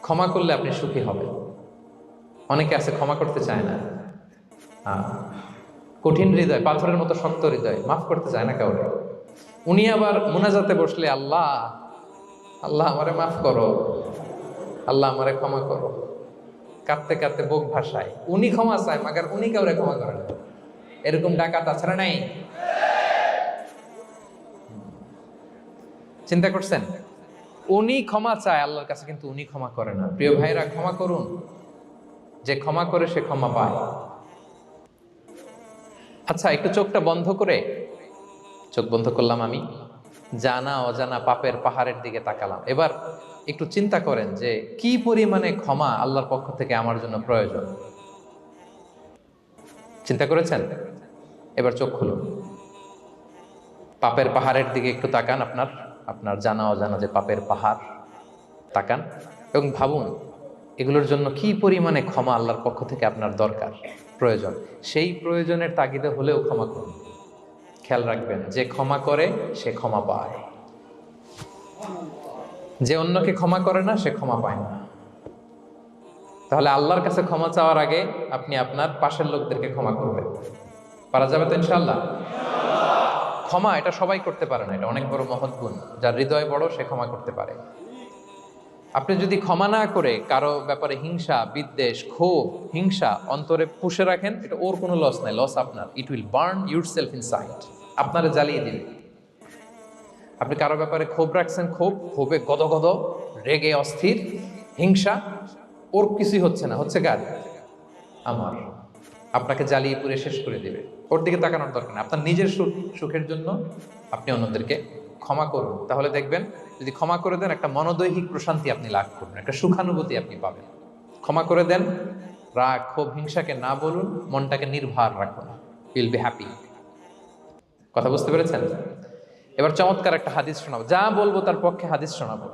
ক্ষমা করলে আপনি সুখী হবেন। অনেকে আছে, ক্ষমা করতে চায় না। কঠিন হৃদয়, পাথরের মতো শক্ত হৃদয়, মাফ করতে চায় না কাউকে। উনি আবার মোনাজাতে বসলে, আল্লাহ আল্লাহ আমারে মাফ করো, আল্লাহ আমারে ক্ষমা করো। কাঁদতে কাঁদতে বুক ভাসায়। উনি ক্ষমা চায়, মাগার উনি কাউরে ক্ষমা করেন না। এরকম ডাকাত তাছাড়া নাই? চিন্তা করছেন? উনি ক্ষমা চায়, আল্লাহর কাছে কিন্তু উনি ক্ষমা করে না। প্রিয় ভাইরা ক্ষমা করুন। যে ক্ষমা করে সে ক্ষমা পায়। আচ্ছা একটু চোখটা বন্ধ করে। চোখ বন্ধ করলাম আমি। জানা অজানা পাপের পাহাড়ের দিকে তাকালাম। এবার একটু চিন্তা করেন যে, কি পরিমাণে ক্ষমা আল্লাহর পক্ষ থেকে আমার জন্য প্রয়োজন? চিন্তা করেছেন? এবার চোখ খুলুন। পাপের পাহাড়ের দিকে একটু তাকান আপনার। আপনার জানা অজানা যে পাপের পাহাড়, তাকান এবং ভাবুন, এগুলোর জন্য কি পরিমাণে ক্ষমা আল্লাহর পক্ষ থেকে আপনার দরকার, প্রয়োজন? সেই প্রয়োজনের তাগিদে হলেও ক্ষমা করুন। খেয়াল রাখবেন, যে ক্ষমা করে, সে ক্ষমা পায়। যে অন্যকে ক্ষমা করে না, সে ক্ষমা পায় না। তাহলে আল্লাহর কাছে ক্ষমা চাওয়ার আগে আপনি আপনার পাশের লোকদেরকে ক্ষমা করবেন। পারা যাবে তো ইনশাল্লাহ ক্ষমা, এটা সবাই করতে পারে না, এটা অনেক বড় মহৎ গুণ। যার হৃদয় বড়, সে ক্ষমা করতে পারে। আপনি যদি ক্ষমা না করে কারও ব্যাপারে হিংসা, বিদ্বেষ, ক্ষোভ, হিংসা অন্তরে পুষে রাখেন, এটা ওর কোনো লস নাই লস আপনার। It will burn yourself inside আপনারা জ্বালিয়ে দিবে। আপনি কারও ব্যাপারে ক্ষোভ রাখছেন, ক্ষোভ, ক্ষোভে গদ গদ রেগে অস্থির, হিংসা, ওর কিছুই হচ্ছে না। হচ্ছে কার? আমার। আপনাকে জ্বালিয়ে পুড়ে শেষ করে দেবে। ওর দিকে তাকানোর দরকার নেই। আপনার নিজের সুখ, সুখের জন্য আপনি অন্যদেরকে ক্ষমা করুন। তাহলে দেখবেন, যদি ক্ষমা করে দেন, একটা মনোদৈহিক প্রশান্তি আপনি লাভ করবেন, একটা সুখানুভূতি আপনি পাবেন। ক্ষমা করে দেন, রাগ, ক্ষোভ, হিংসাকে না বলুন, মনটাকে নির্ভার রাখুন। উইল বি হ্যাপি কথা বুঝতে পেরেছেন? এবার চমৎকার একটা হাদিস শোনাবো। যা বলব তার পক্ষে হাদিস শোনাবো।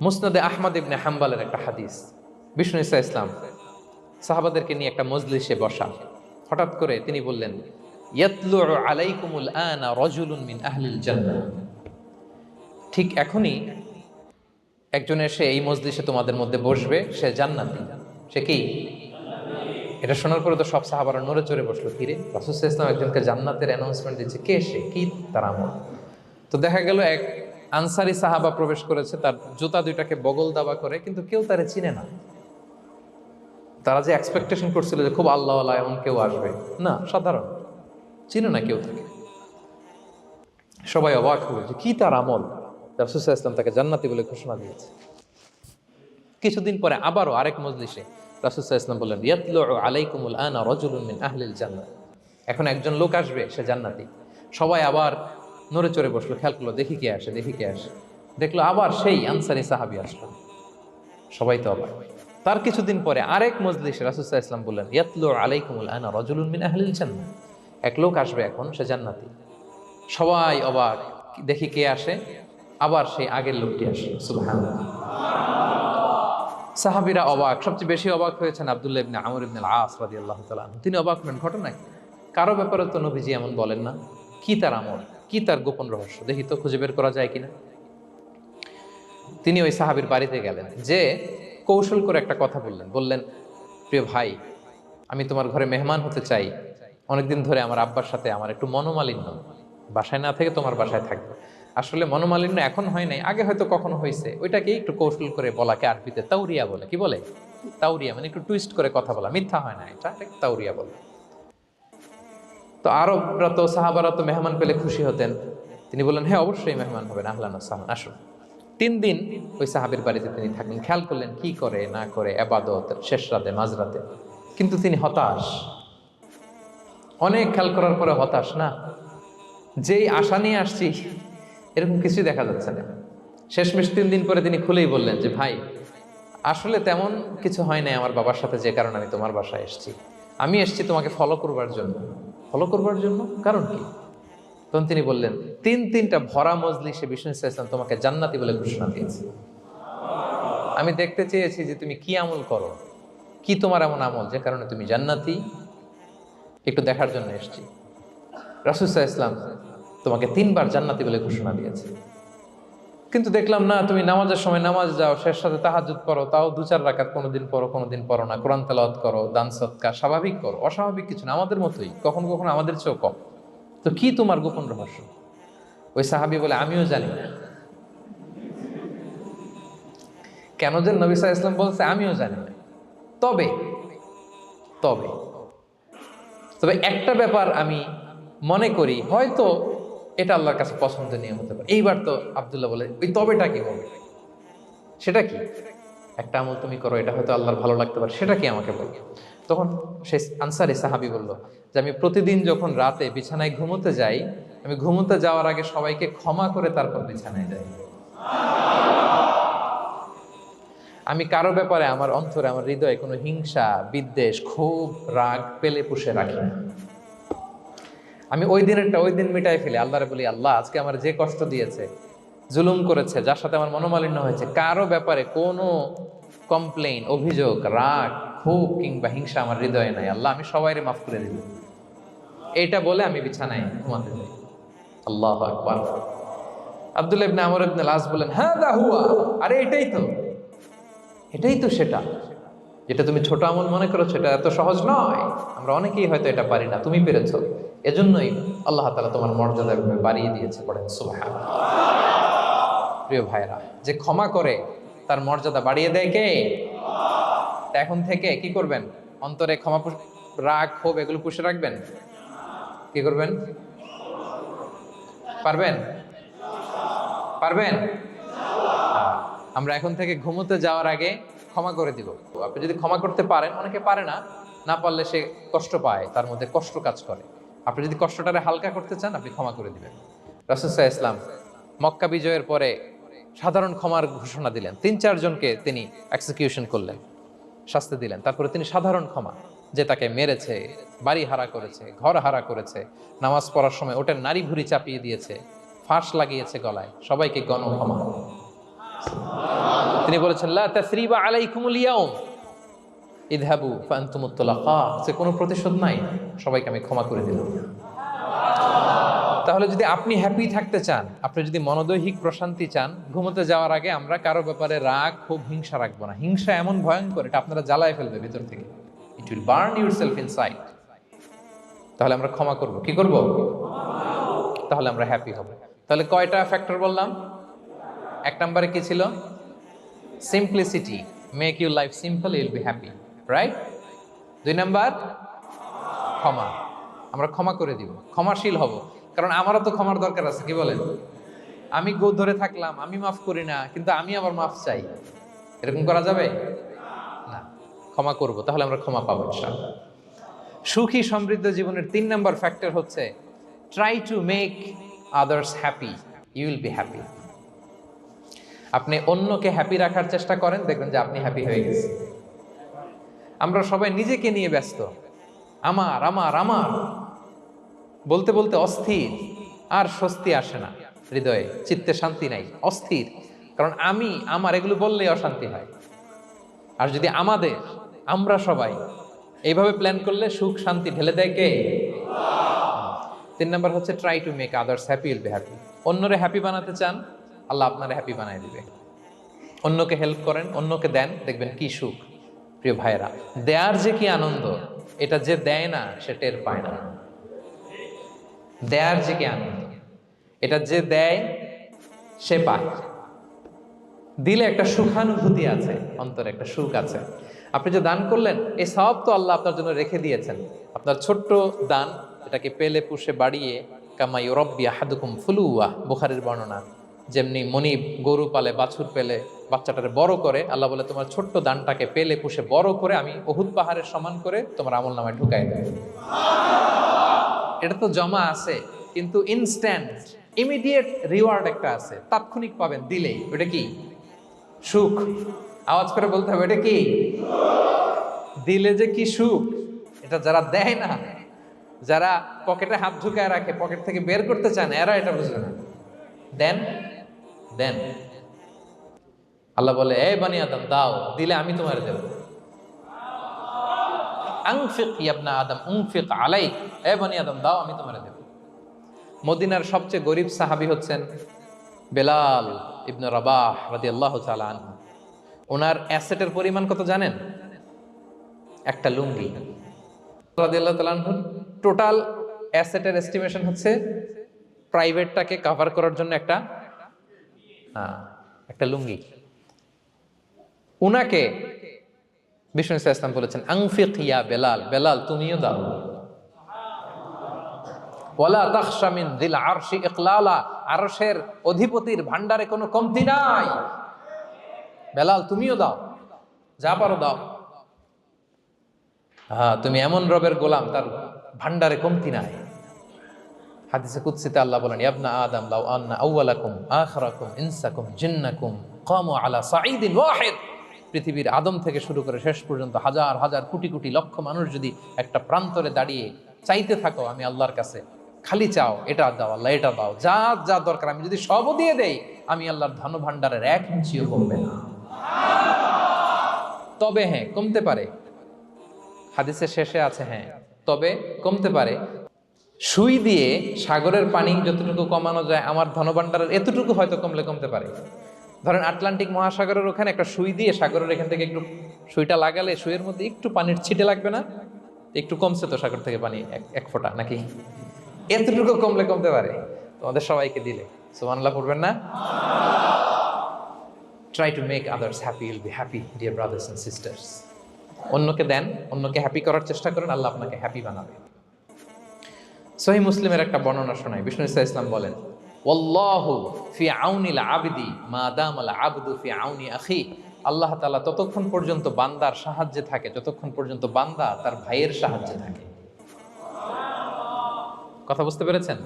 মুসনাদে আহমদ ইবনে হাম্বালের একটা হাদিস। বিষ্ণু ইসা ইসলাম। সাহাবাদেরকে নিয়ে একটা মজলিসে বসা। হঠাৎ করে তিনি বললেন আলাইকুমুল রজুলুন ঠিক এখনই একজন এসে এই মজলিসে তোমাদের মধ্যে বসবে, সে জান্নাতি। সে কি? এটা শোনার পরে তো সব সাহাবারা নড়ে চড়ে বসল ফিরে রাসুল ইসলাম একজনকে জান্নাতের অ্যানাউন্সমেন্ট দিচ্ছে, কে সে? কি তার আমল? তো দেখা গেল এক আনসারি সাহাবা প্রবেশ করেছে, তার জুতা দুইটাকে বগল দাবা করে, কিন্তু কেউ তারে চিনে না। তারা যে এক্সপেকটেশন করছিল যে খুব আল্লাহ আল্লাহ এমন কেউ আসবে, না, সাধারণ। চিনে না কেউ তাকে। সবাই অবাক হলো যে কি তার আমল? রাসুল ইসলাম তাকে জান্নাতি বলে ঘোষণা দিয়েছে। কিছুদিন পরে আবারও আরেক মজলিসে রাসুসাহ ইসলাম বললেন ইয়াতলু আলাইকুমুল আনা রজুলুন আহলিল জান্নাত এখন একজন লোক আসবে, সে জান্নাতি। সবাই আবার নড়ে চড়ে বসল, খেয়াল করল, দেখি কে আসে, দেখি কে আসে। দেখল আবার সেই আনসারি সাহাবি আসলো। সবাই তো অবাক। তার কিছুদিন পরে আরেক মজলিসে রাসুসাহ ইসলাম বললেন, ইয়াতলু আলাইকুমুল আনা রজুলুন মিন আহলিল জান্নাত এক লোক আসবে এখন, সে জান্নাতি। সবাই অবাক, দেখি কে আসে? আবার সেই আগের লোকটি আসে, সুবহানাল্লাহ। সাহাবিরা অবাক, সবচেয়ে বেশি অবাক হয়েছেন আব্দুল্লাহ ইবনে আমর ইবনে আস রাদিয়াল্লাহু তাআলা আনহু। তিনি অবাক হলেন ঘটনা কারও ব্যাপারে তো নবীজি এমন বলেন না। কি তার আমল? কি তার গোপন রহস্য? দেখি তো খুঁজে বের করা যায় কিনা? তিনি ওই সাহাবীর বাড়িতে গেলেন, যে কৌশল করে একটা কথা বললেন। বললেন, প্রিয় ভাই, আমি তোমার ঘরে মেহমান হতে চাই। অনেকদিন ধরে আমার আব্বার সাথে আমার একটু মনোমালিন্য। বাসায় না থেকে তোমার বাসায় থাকবে। আসলে মনোমালিন্য এখন হয় নাই, আগে হয়তো কখনো হয়েছে। ওইটাকে একটু কৌশল করে বলাকে আরবিতে তাউরিয়া বলে। কি বলে? তাউরিয়া মানে একটু টুইস্ট করে কথা বলা। মিথ্যা হয় না এটা তাউরিয়া বলে। তো আরবরা তো, সাহাবারা তো মেহমান পেলে খুশি হতেন। তিনি বললেন হ্যাঁ অবশ্যই মেহমান হবেন। আহলান সাহান আসুন। তিন দিন ওই সাহাবের বাড়িতে তিনি থাকলেন খেয়াল করলেন কি করে, না করে, আবাদত, শেষ রাতে মাঝরাতে কিন্তু তিনি হতাশ। অনেক খেয়াল করার পরে হতাশ, না? যেই আশা নিয়ে আসছি, এরকম কিছুই দেখা যাচ্ছে না। শেষমেশ তিন দিন পরে তিনি খুলেই বললেন যে, ভাই, আসলে তেমন কিছু হয় নাই আমার বাবার সাথে, যে কারণে আমি তোমার বাসায় এসেছি। আমি এসছি তোমাকে ফলো করবার জন্য। ফলো করবার জন্য? কারণ কি? তখন তিনি বললেন, তিন তিনটা ভরা মজলিসে বিষ্ণু ইসলাম তোমাকে জান্নাতি বলে ঘোষণা দিয়েছে। আমি দেখতে চেয়েছি যে তুমি কি আমল করো, কি তোমার এমন আমল যে কারণে তুমি জান্নাতি? একটু দেখার জন্য এসেছি। রাসুসাহ ইসলাম তোমাকে তিনবার জান্নাতি বলে ঘোষণা দিয়েছে। কিন্তু দেখলাম না, তুমি নামাজের সময় নামাজ যাও, শেষ সাথে তাহাজুদ করো তাও দু চার রাকাত, কোনোদিন পড়ো কোনোদিন পড়ো না। কোরআন তেলাওয়াত করো, দান সৎকার, স্বাভাবিক করো, অস্বাভাবিক কিছু না, আমাদের মতোই, কখনো কখনো আমাদের চেয়েও কম। তো কি তোমার গোপন রহস্য? ওই সাহাবি বলে, আমিও জানি। না কেন যে নবী সাল্লাল্লাহু ইসলাম বলছে, আমিও জানি। না তবে তবে তবে একটা ব্যাপার আমি মনে করি, হয়তো এটা আল্লাহর কাছে পছন্দনীয় হতে পারে। এইবার তো আব্দুল্লাহ বলে, ওই তবেটা কি বলবে সেটা কি? একটা আমল তুমি করো, এটা হয়তো আল্লাহর ভালো লাগতে পারে, সেটা কি আমাকে বলবে তখন সে আনসারি সাহাবি বলল যে আমি প্রতিদিন যখন রাতে বিছানায় ঘুমোতে যাই, আমি ঘুমোতে যাওয়ার আগে সবাইকে ক্ষমা করে তারপর বিছানায় যাই। আমি কারও ব্যাপারে আমার অন্তরে, আমার হৃদয়ে কোনো হিংসা, বিদ্বেষ, ক্ষোভ, রাগ, পেলে পুষে রাখি না। আমি ওই দিনেরটা ওই দিন মিটাই ফেলি। আল্লাহরে বলি, আল্লাহ, আজকে আমার যে কষ্ট দিয়েছে, জুলুম করেছে, যার সাথে আমার মনোমালিন্য হয়েছে, কারও ব্যাপারে কোনো কমপ্লেন অভিযোগ, রাগ, ক্ষোভ কিংবা হিংসা আমার হৃদয়ে নাই। আল্লাহ, আমি সবাইরে মাফ করে দিব এইটা বলে আমি বিছানায় ঘুমাতে যাই। আল্লাহ আকবার। আব্দুল ইবনে আমর ইবনে লাস বলেন হ্যাঁ দা হুয়া। আরে, এটাই তো। এটাই তো সেটা। যেটা তুমি ছোট আমল মনে করো সেটা এত সহজ নয়। আমরা অনেকেই হয়তো এটা পারি না, তুমি পেরেছ। এজন্যই আল্লাহ তালা তোমার মর্যাদা বাড়িয়ে দিয়েছে, পড়েন সুবহান প্রিয় ভাইরা যে ক্ষমা করে, তার মর্যাদা বাড়িয়ে দেয় কে? এখন থেকে কি করবেন? অন্তরে ক্ষমা রাগ, ক্ষোভ, এগুলো পুষে রাখবেন? কি করবেন? পারবেন? পারবেন। আমরা এখন থেকে ঘুমোতে যাওয়ার আগে ক্ষমা করে দিব। আপনি যদি ক্ষমা করতে পারেন, অনেকে পারে না না পারলে সে কষ্ট পায়, তার মধ্যে কষ্ট কাজ করে। আপনি যদি কষ্টটারে হালকা করতে চান, আপনি ক্ষমা করে দিবেন। রাসুসাহ ইসলাম মক্কা বিজয়ের পরে সাধারণ ক্ষমার ঘোষণা দিলেন। তিন চারজনকে তিনি এক্সিকিউশন করলেন, শাস্তি দিলেন। তারপরে তিনি সাধারণ ক্ষমা। যে তাকে মেরেছে, বাড়ি হারা করেছে, ঘর হারা করেছে, নামাজ পড়ার সময় ওটার নারী ভুরি চাপিয়ে দিয়েছে, ফাঁস লাগিয়েছে গলায়, সবাইকে গণ ক্ষমা তিনি বলেছেন কোনো প্রতিশোধ নাই। সবাইকে আমি ক্ষমা করে দিলাম। তাহলে যদি আপনি হ্যাপি থাকতে চান, আপনি যদি মনোদৈহিক প্রশান্তি চান, ঘুমোতে যাওয়ার আগে আমরা কারও ব্যাপারে রাগ খুব হিংসা রাখব না। হিংসা এমন ভয়ঙ্কর, এটা আপনারা জ্বালায় ফেলবে ভিতর থেকে। It will burn yourself inside তাহলে আমরা ক্ষমা করব। কি করব? তাহলে আমরা হ্যাপি হব। তাহলে কয়টা ফ্যাক্টর বললাম? এক নম্বরে কি ছিল? Simplicity make your life simple you'll be happy right দুই নাম্বার? ক্ষমা। আমরা ক্ষমা করে দিব। ক্ষমাশীল হব। কারণ আমারও তো ক্ষমার দরকার আছে, কি বলেন? আমি গো ধরে থাকলাম, আমি মাফ করি না, কিন্তু আমি আবার মাফ চাই। এরকম করা যাবে? ক্ষমা করব, তাহলে আমরা ক্ষমা পাবো সুখী সমৃদ্ধ জীবনের তিন নম্বর ফ্যাক্টর হচ্ছে try to make others happy you will be happy আপনি অন্যকে হ্যাপি রাখার চেষ্টা করেন, দেখবেন যে আপনি হ্যাপি হয়ে গেছেন। আমরা সবাই নিজেকে নিয়ে ব্যস্ত। আমার আমার আমার। বলতে বলতে অস্থির। আর স্বস্তি আসে না। হৃদয়ে চিত্তে শান্তি নাই, অস্থির। কারণ আমি, আমার এগুলো বললেই অশান্তি হয়। আর যদি আমাদের আমরা সবাই। এইভাবে প্ল্যান করলে সুখ, শান্তি ঢেলে দেয় কে? তিন নম্বর হচ্ছে try to make others happy will be happy অন্যরে happy বানাতে চান, আল্লাহ আপনারে হ্যাপি বানায় দিবে। অন্যকে হেল্প করেন, অন্যকে দেন, দেখবেন কি সুখ। প্রিয় ভাইরা দেয়ার যে কি আনন্দ, এটা যে দেয় না, সে টের পায় না। দেয়ার যে কি আনন্দ, এটা যে দেয়, সে পায়। দিলে একটা সুখানুভূতি আছে, অন্তরে একটা সুখ আছে। আপনি যে দান করলেন এই সব তো আল্লাহ আপনার জন্য রেখে দিয়েছেন। আপনার ছোট্ট দান, এটাকে পেলে পুষে বাড়িয়ে কামাই রব্বি হাদুকুম ফুলুয়া, বুখারের বর্ণনা। যেমনি মনিব গরু পালে, বাছুর পেলে, বাচ্চাটারে বড় করে, আল্লাহ বলে, তোমার ছোট্ট দানটাকে পেলে পুষে বড় করে আমি অহুদ পাহাড়ের সমান করে তোমার আমল নামায় ঢুকাই দেব। এটা তো জমা আছে, কিন্তু ইনস্ট্যান্ট ইমিডিয়েট রিওয়ার্ড একটা আছে। তাৎক্ষণিক পাবেন, দিলেই। ওটা কি? সুখ। আওয়াজ করে বলতে হবে, এটা কি? দিলে যে কি সুখ? এটা যারা দেয় না, যারা পকেটে হাত ঢুকায় রাখে, পকেট থেকে বের করতে চান এরা এটা বুঝবে না। দেন দেন। আল্লাহ বলে এই বানি আদম, দাও, দিলে আমি তোমার দেব। আংফিক ইয়াবনা আদম, উংফিক আলাইক, এ বানি আদম, দাও, আমি তোমার দেব। মদিনার সবচেয়ে গরিব সাহাবি হচ্ছেন বেলাল ইবনে রাবাহ রাদি আল্লাহ আনহু। ওনার অ্যাসেটের পরিমাণ কত জানেন? একটা লুঙ্গি। টোটাল অ্যাসেটের এস্টিমেশন হচ্ছে প্রাইভেটটাকে কাভার করার জন্য একটা একটা লুঙ্গি। উনাকে বিষ্ণু ইসলাম বলেছেন, আংফিক ইয়া বেলাল বেলাল তুমিও দাও। ওয়ালা তাখশা মিন দিল আরশি ইকলালা, আরশের অধিপতির ভান্ডারে কোনো কমতি নাই। বেলাল, তুমিও দাও। যা পারো দাও। হ্যাঁ তুমি এমন রবের গোলাম, তার ভান্ডারে কমতি নাই। হাদিসে কুৎসিতে আল্লাহ বলেন, ইয়াবনা আদম লাউ আন্না আউওয়ালাকুম আখরাকুম ইনসাকুম জিন্নাকুম কামু আলা সাঈদিন ওয়াহিদ। পৃথিবীর আদম থেকে শুরু করে শেষ পর্যন্ত হাজার হাজার, কোটি কোটি লক্ষ মানুষ যদি একটা প্রান্তরে দাঁড়িয়ে চাইতে থাকো, আমি আল্লাহর কাছে খালি চাও, এটা দাও, আল্লাহ, এটা দাও। যা যা দরকার, আমি যদি সবও দিয়ে দেই, আমি আল্লাহর ধন ভাণ্ডারের এক ইঞ্চিও কমবে না। তবে হ্যাঁ কমতে পারে। হাদিসের শেষে আছে হ্যাঁ তবে কমতে পারে। সুই দিয়ে সাগরের পানি যতটুকু কমানো যায়, আমার ধনভাণ্ডারের এতটুকু হয়তো কমলে কমতে পারে। ধরেন আটলান্টিক মহাসাগরের ওখানে একটা সুই দিয়ে সাগরের এখান থেকে একটু সুইটা লাগালে সুইয়ের মধ্যে একটু পানির ছিটে লাগবে না? একটু কমছে তো সাগর থেকে পানি এক- ফোঁটা নাকি? এতটুকু কমলে কমতে পারে। তোমাদের সবাইকে দিলে। সুমানলা পড়বেন না? Try to make others happy will be happy dear brothers and sisters অন্যকে দেন, অন্যকে হ্যাপি করার চেষ্টা করেন, আল্লাহ আপনাকে হ্যাপি বানাবে। সহি মুসলিমের একটা বর্ণনা শোনায় বিষ্ণু ইসা ইসলাম বলেন, ওয়াল্লাহু ফি আউনিল আবদি মা দামাল আবদু ফি আউনি আখি। আল্লাহ তাআলা ততক্ষণ পর্যন্ত বান্দার সাহায্যে থাকে, যতক্ষণ পর্যন্ত বান্দা তার ভাইয়ের সাহায্যে থাকে। কথা বুঝতে পেরেছেন?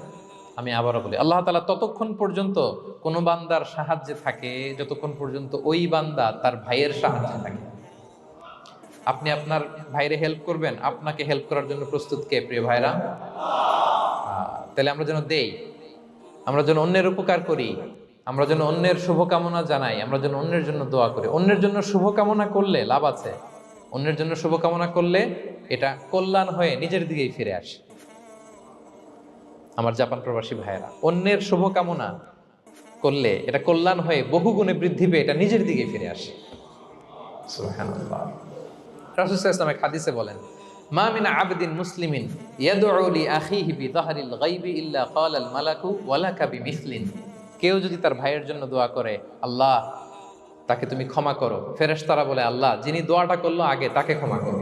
আমি আবারও বলি, আল্লাহ তালা ততক্ষণ পর্যন্ত কোনো বান্দার সাহায্যে থাকে, যতক্ষণ পর্যন্ত ওই বান্দা তার ভাইয়ের সাহায্যে থাকে। আপনি আপনার ভাইরে হেল্প করবেন, আপনাকে হেল্প করার জন্য প্রস্তুত কে, প্রিয় ভাইরা? তাহলে আমরা যেন দেই, আমরা যেন অন্যের উপকার করি, আমরা যেন অন্যের শুভকামনা জানাই, আমরা যেন অন্যের জন্য দোয়া করি। অন্যের জন্য শুভকামনা করলে লাভ আছে, অন্যের জন্য শুভকামনা করলে এটা কল্যাণ হয়ে নিজের দিকেই ফিরে আসে। আমার জাপান প্রবাসী ভাইয়েরা। অন্যের শুভকামনা করলে, এটা কল্যাণ হয়ে বহু গুণে বৃদ্ধি পেয়ে এটা নিজের দিকে ফিরে আসে। রাসূল হাদিসে বলেন, মা মিন আবদিন মুসলিমিন ইয়াদউ লি আখিহি বিযাহরিল গায়বি ইল্লা ক্বালা আল মালাকু ওয়ালাকা বিমিসলিন। কেউ যদি তার ভাইয়ের জন্য দোয়া করে, আল্লাহ, তাকে তুমি ক্ষমা করো। ফেরেশতারা বলে, আল্লাহ, যিনি দোয়াটা করল আগে তাকে ক্ষমা করো।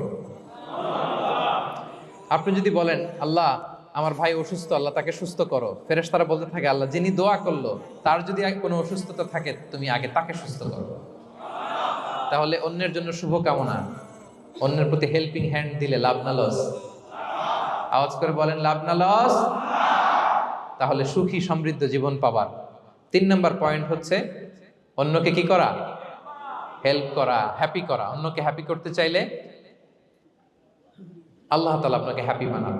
আপনি যদি বলেন, আল্লাহ আমার ভাই অসুস্থ, আল্লাহ তাকে সুস্থ করো। ফেরেশতারা বলতে থাকে, আল্লাহ যিনি দোয়া করল, তার যদি কোনো অসুস্থতা থাকে, তুমি আগে তাকে সুস্থ করো। তাহলে অন্যের জন্য শুভকামনা। অন্যের প্রতি হেল্পিং হ্যান্ড দিলে লাভ না লস আওয়াজ করে বলেন, লাভ না লস তাহলে সুখী সমৃদ্ধ জীবন পাবার। তিন নম্বর পয়েন্ট হচ্ছে, অন্যকে কি করা? হেল্প করা হ্যাপি করা। অন্যকে হ্যাপি করতে চাইলে, আল্লাহ তালা আপনাকে হ্যাপি বানাবে।